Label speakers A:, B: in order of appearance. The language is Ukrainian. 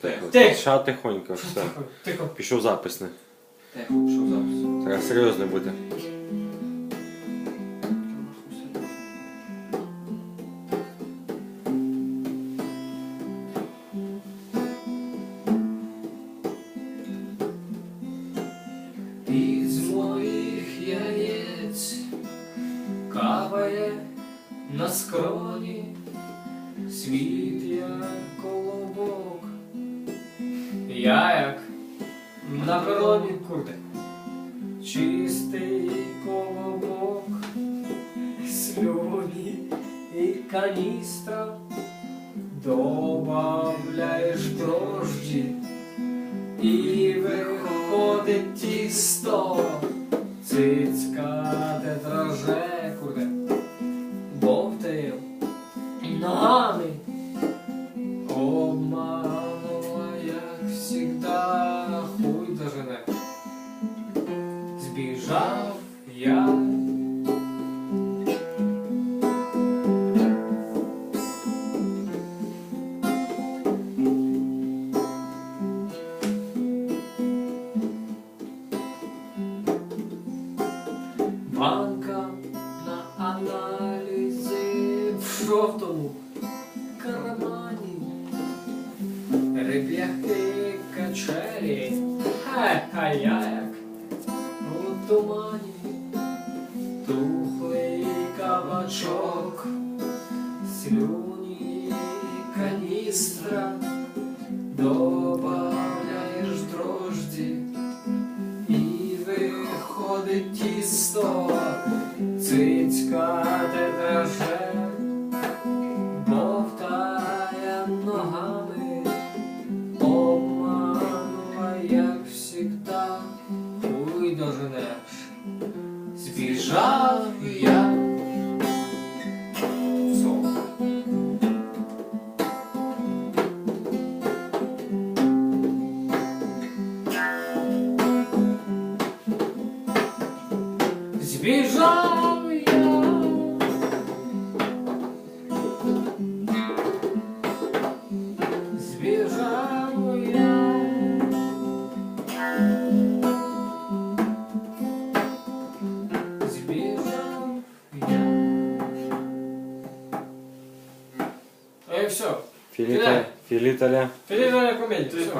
A: Тихо.
B: Тихо.
A: Ша тихонько, все.
B: Тихо, тихо.
A: Пішов запис не.
B: Тихо, що запис?
A: Треба серйозно бути.
B: Із моїх яєць капає на скроні світ як колобок. Я як на пероні курти, чистий колобок, слюні і каністра, добавляєш дрожджі. І виходить тісто, цицька дроже, курде, жовтому кармані. Риб'яки качелі, хай, а я як у тумані. Тухлий кабачок, слюні каністра, добавляєш дрожді. І виходить тісто, цицька Збіжав я. Збіжав я. Збіжав я. І все.
A: Філіта, філіталя.
B: Філізовая комедія. Все.